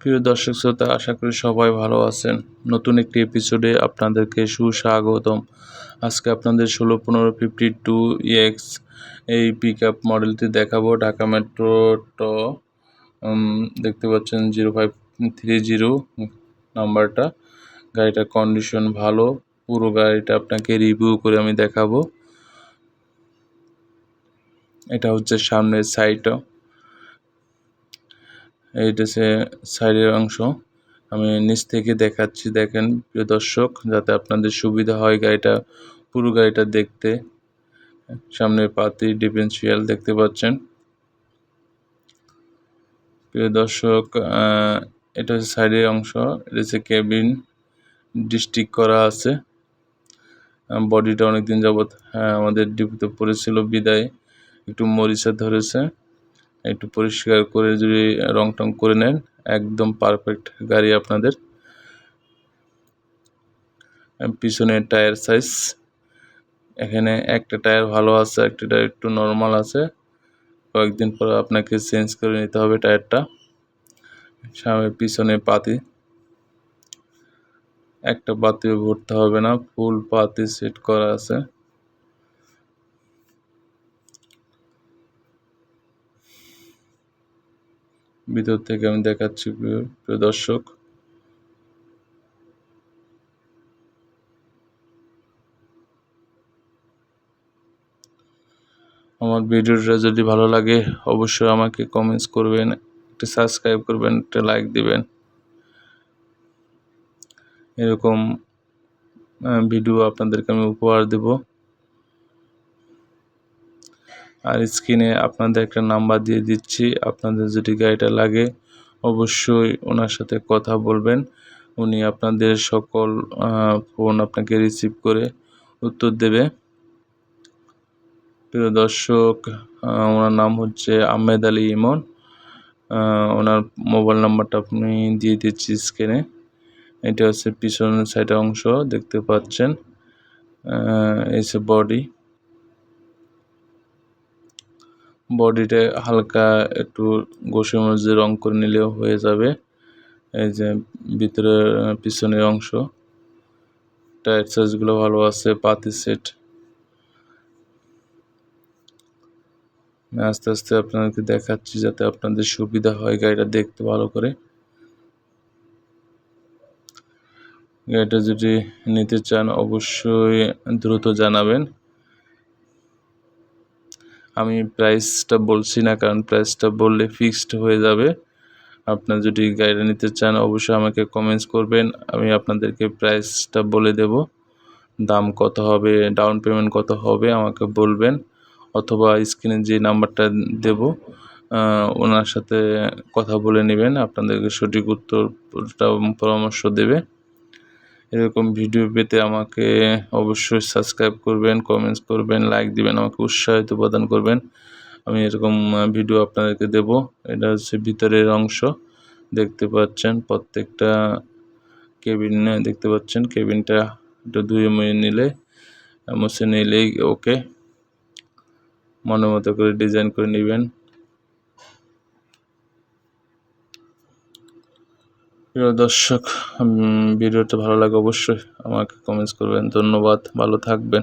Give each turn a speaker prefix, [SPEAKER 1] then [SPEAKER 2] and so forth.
[SPEAKER 1] প্রিয় দর্শক শ্রোতা, আশা করি সবাই ভালো আছেন। নতুন একটি এপিসোডে আপনাদেরকে সুস্বাগতম। আজকে আপনাদের ষোলো পনেরো ফিফটি টু এক্স এই পিক আপ মডেলটি দেখাবো ঢাকা মেট্রো ট দেখতে পাচ্ছেন জিরো ফাইভ থ্রি জিরো নাম্বারটা। গাড়িটার কন্ডিশন ভালো, পুরো গাড়িটা আপনাকে রিভিউ করে আমি দেখাবো। এটা হচ্ছে সামনের সাইডটা এইটা সে সাইডের অংশ, আমি নিচ থেকে দেখাচ্ছি, দেখেন প্রিয় দর্শক, যাতে আপনাদের সুবিধা হয় গাড়িটা, পুরো গাড়িটা দেখতে। সামনের পাতি ডিফেন্সিয়াল দেখতে পাচ্ছেন। প্রিয় দর্শক এটা হচ্ছে সাইডের অংশ, এটা হচ্ছে কেবিন ডিস্ট্রিক্ট করা আছে। বডিটা অনেকদিন যাবৎ হ্যাঁ আমাদের ডিপুতে পড়েছিল, বিদায়, একটু মরিচা ধরেছে। একটু পরিষ্কার করে যদি রং টং করে নেন, একদম পারফেক্ট গাড়ি আপনাদের। পিছনের টায়ার সাইজ এখানে একটা টায়ার ভালো আছে, একটা টায়ার একটু নর্মাল আছে। কয়েকদিন পর আপনাকে চেঞ্জ করে নিতে হবে টায়ারটা সামনে পিছনে পাতি। একটা পাতিও ভরতে হবে না ফুল পাতি সেট করা আছে। ভিতর থেকে আমি দেখাচ্ছি, প্রিয় দর্শক। আমার ভিডিওটা যদি ভালো লাগে, অবশ্যই আমাকে কমেন্টস করবেন, একটা সাবস্ক্রাইব করবেন, একটা লাইক দিবেন। এরকম ভিডিও আপনাদেরকে আমি উপহার দেবো। আর স্ক্রিনে আপনাদের একটা নাম্বার দিয়ে দিচ্ছি। আপনাদের যদি গাড়িটা লাগে, অবশ্যই ওনার সাথে কথা বলবেন। উনি আপনাদের সকল ফোন আপনাকে রিসিভ করে উত্তর দেবে। প্রিয় দর্শক ওনার নাম হচ্ছে আহমেদ আলী ইমন। ওনার মোবাইল নাম্বারটা আপনি দিয়ে দিচ্ছি স্ক্রিনে। এটা হচ্ছে পিছনের সাইডের অংশ, দেখতে পাচ্ছেন। এই বডি বডিটা হালকা একটু ঘষে মজে রং করে নিলেও হয়ে যাবে। এই যে ভিতরের পিছনের অংশ। টায়ার সাইজগুলো ভালো আছে, পাতি সেট। আস্তে আস্তে আপনাদেরকে দেখাচ্ছি যাতে আপনাদের সুবিধা হয় গাড়িটা দেখতে ভালো করে। গাড়িটা যদি নিতে চান, অবশ্যই দ্রুত জানাবেন। আমি প্রাইসটা বলছি না, কারণ প্রাইসটা বললে ফিক্সড হয়ে যাবে। আপনার যদি গাড়িটা নিতে চান, অবশ্যই আমাকে কমেন্টস করবেন, আমি আপনাদেরকে প্রাইসটা বলে দেব। দাম কত হবে ডাউন পেমেন্ট কত হবে, আমাকে বলবেন, অথবা স্ক্রিনে যে নাম্বারটা দেব ওনার সাথে কথা বলে নেবেন, আপনাদেরকে সঠিক উত্তরটা পরামর্শ দেবে। এরকম ভিডিও পেতে আমাকে অবশ্যই সাবস্ক্রাইব করবেন কমেন্টস করবেন লাইক দিবেন, আমাকে উৎসাহিত প্রদান করবেন। আমি এরকম ভিডিও আপনাদেরকে দেব। এটা হচ্ছে ভিতরের অংশ। দেখতে পাচ্ছেন প্রত্যেকটা কেবিন দেখতে পাচ্ছেন কেবিনটা একটু ধুয়ে মুয়ে নিলে, মুছে নিলেই ওকে মনের মতো করে ডিজাইন করে নেবেন। প্রিয় দর্শক ভিডিওটা ভালো লাগে অবশ্যই আমাকে কমেন্টস করবেন। ধন্যবাদ ভালো থাকবেন।